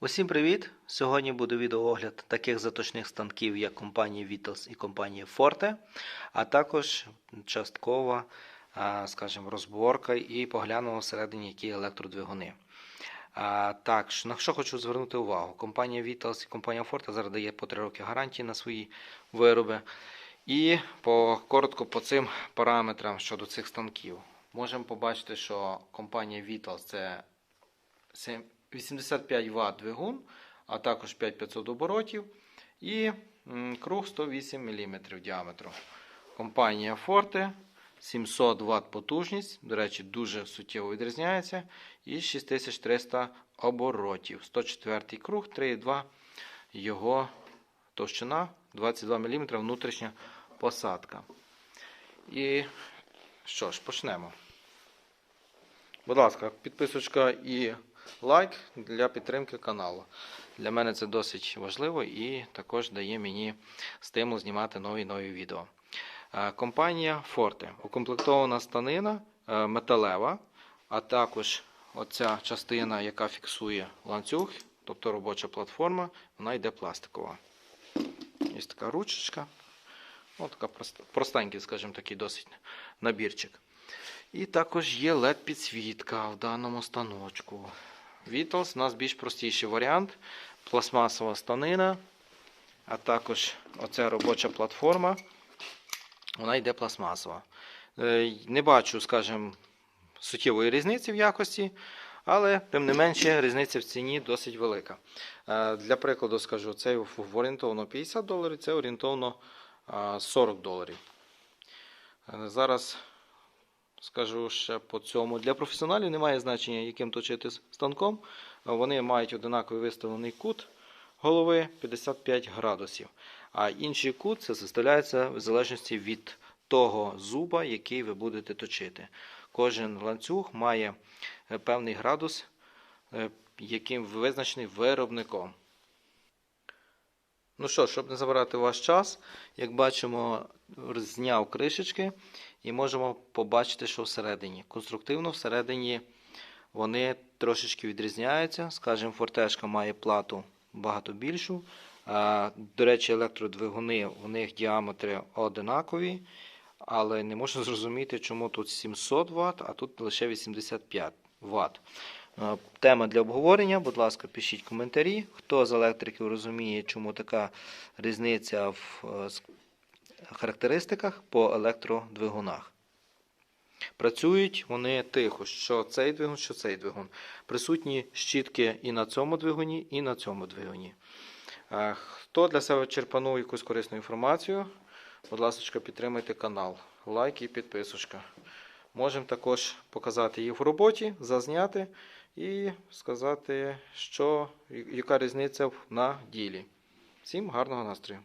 Усім привіт! Сьогодні буде відеоогляд таких заточних станків, як компанії Vitals і компанії Forte, а також часткова, скажімо, розборка і поглянемо всередині, які електродвигуни. Так, на що хочу звернути увагу. Компанія Vitals і компанія Forte зараз дає по 3 роки гарантії на свої вироби. І по, коротко по цим параметрам щодо цих станків. Можемо побачити, що компанія Vitals це 7 85 Вт двигун, а також 5500 оборотів і круг 108 мм діаметру. Компанія Forte 700 Вт потужність, до речі, дуже суттєво відрізняється. І 6300 оборотів. 104 круг, 3,2 його товщина, 22 мм внутрішня посадка. І що ж, почнемо. Будь ласка, підписочка і лайк для підтримки каналу. Для мене це досить важливо і також дає мені стимул знімати нові нові відео. Е, Компанія Forte. Укомплектована станина е, металева, а також оця частина, яка фіксує ланцюг, тобто робоча платформа, вона йде пластикова. Є така ручечка. Ось така простенький, скажімо такий, досить набірчик. І також є LED-підсвітка в даному станочку. Vitals у нас більш простіший варіант. Пластмасова станина, а також оця робоча платформа. Вона йде пластмасова. Е, Не бачу, скажімо, суттєвої різниці в якості, але тим не менше різниця в ціні досить велика. Е, Для прикладу скажу, це орієнтовно 50 доларів, це орієнтовно 40 доларів. Е, Зараз скажу ще по цьому. Для професіоналів немає значення, яким точити станком. Вони мають одинаковий виставлений кут голови 55 градусів. А інший кут це составляється в залежності від того зуба, який ви будете точити. Кожен ланцюг має е, певний градус, е, яким визначений виробником. Ну що, щоб не забирати ваш час, як бачимо, зняв кришечки і можемо побачити, що всередині. Конструктивно всередині вони трошечки відрізняються. Скажімо, фортешка має плату багато більшу. До речі, електродвигуни в них діаметри одинакові, але не можу зрозуміти, чому тут 700 Вт, а тут лише 85 Вт. Тема для обговорення, будь ласка, пишіть коментарі. Хто з електриків розуміє, чому така різниця в е, характеристиках по електродвигунах. Працюють вони тихо, що цей двигун, що цей двигун. Присутні щітки і на цьому двигуні, і на цьому двигуні. Хто для себе черпанув якусь корисну інформацію, будь ласка, підтримайте канал. Лайк і підписочка. Можемо також показати їх в роботі, зазняти і сказати, що, яка різниця на ділі. Всім гарного настрою!